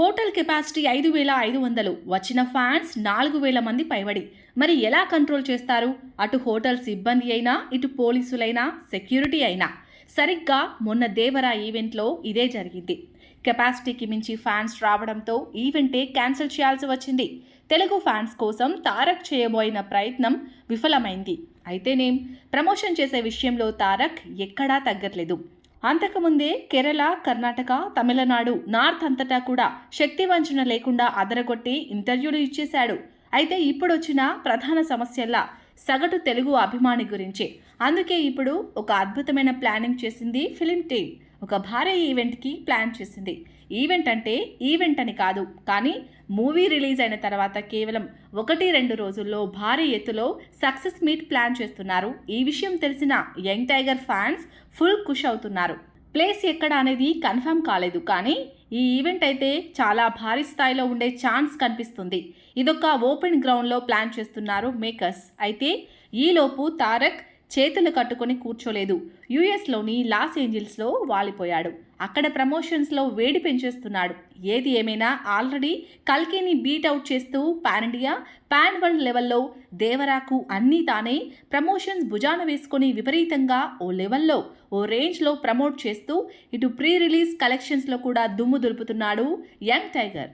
Hotel capacity ఐదు వేల ఐదు వందలు. వచ్చిన ఫ్యాన్స్ నాలుగు వేల మంది పైబడి. మరి ఎలా కంట్రోల్ చేస్తారు? అటు హోటల్ సిబ్బంది అయినా ఇటు పోలీసులైనా సెక్యూరిటీ అయినా. సరిగ్గా మొన్న దేవరా ఈవెంట్లో ఇదే జరిగింది. కెపాసిటీకి మించి ఫ్యాన్స్ రావడంతో ఈవెంటే క్యాన్సిల్ చేయాల్సి వచ్చింది. తెలుగు ఫ్యాన్స్ కోసం తారక్ చేయబోయిన ప్రయత్నం విఫలమైంది. అయితేనేం? ప్రమోషన్ చేసే విషయంలో తారక్ ఎక్కడా తగ్గట్లేదు. అంతకుముందే కేరళ కర్ణాటక తమిళనాడు నార్త్ అంతటా కూడా శక్తి వంచన లేకుండా అదరగొట్టి ఇంటర్వ్యూలు ఇచ్చేశాడు. అయితే ఇప్పుడు వచ్చిన ప్రధాన సమస్యల్లా సగటు తెలుగు అభిమాని గురించి. అందుకే ఇప్పుడు ఒక అద్భుతమైన ప్లానింగ్ చేసింది ఫిలిం టీమ్. ఒక భారీ ఈవెంట్కి ప్లాన్ చేసింది. ఈవెంట్ అంటే ఈవెంట్ అని కాదు. కానీ మూవీ రిలీజ్ అయిన తర్వాత కేవలం ఒకటి రెండు రోజుల్లో భారీ ఎత్తులో సక్సెస్ మీట్ ప్లాన్ చేస్తున్నారు. ఈ విషయం తెలిసిన యంగ్ టైగర్ ఫ్యాన్స్ ఫుల్ ఖుష్ అవుతున్నారు. ప్లేస్ ఎక్కడ అనేది కన్ఫర్మ్ కాలేదు. కానీ ఈ ఈవెంట్ అయితే చాలా భారీ స్థాయిలో ఉండే ఛాన్స్ కనిపిస్తుంది. ఇదొక ఓపెన్ గ్రౌండ్లో ప్లాన్ చేస్తున్నారు మేకర్స్. అయితే ఈలోపు తారక్ చేతులు కట్టుకొని కూర్చోలేదు. యుఎస్లోని లాస్ ఏంజిల్స్లో వాలిపోయాడు. అక్కడ ప్రమోషన్స్లో వేడి పెంచేస్తున్నాడు. ఏది ఏమైనా ఆల్రెడీ కల్కిని బీట్ అవుట్ చేస్తూ పాన్ ఇండియా పాన్ వరల్డ్ లెవెల్లో దేవరాకు అన్నీ తానే ప్రమోషన్స్ భుజాన వేసుకొని విపరీతంగా ఓ లెవెల్లో ఓ రేంజ్లో ప్రమోట్ చేస్తూ ఇటు ప్రీ రిలీజ్ కలెక్షన్స్లో కూడా దుమ్ము దులుపుతున్నాడు యంగ్ టైగర్.